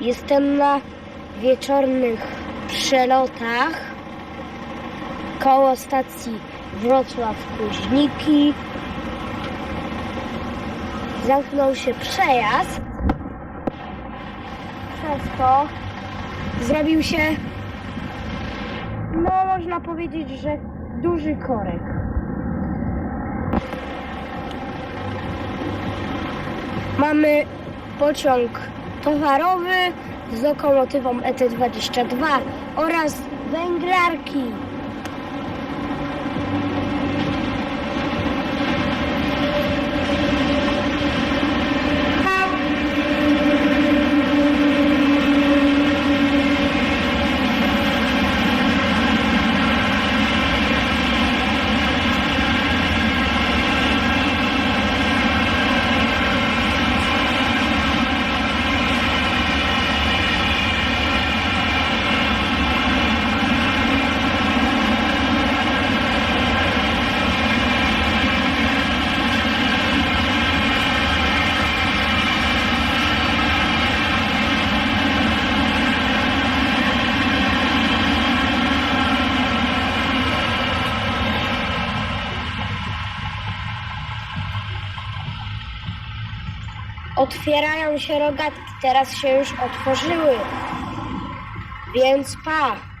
się na wieczornych przelotach koło stacji Wrocław-Kuźniki. Zamknął się przejazd. Przez to zrobił się, no można powiedzieć, że duży korek. Mamy pociąg towarowy z lokomotywą ET22 oraz węglarki. Otwierają się rogatki, teraz się już otworzyły. Więc pa!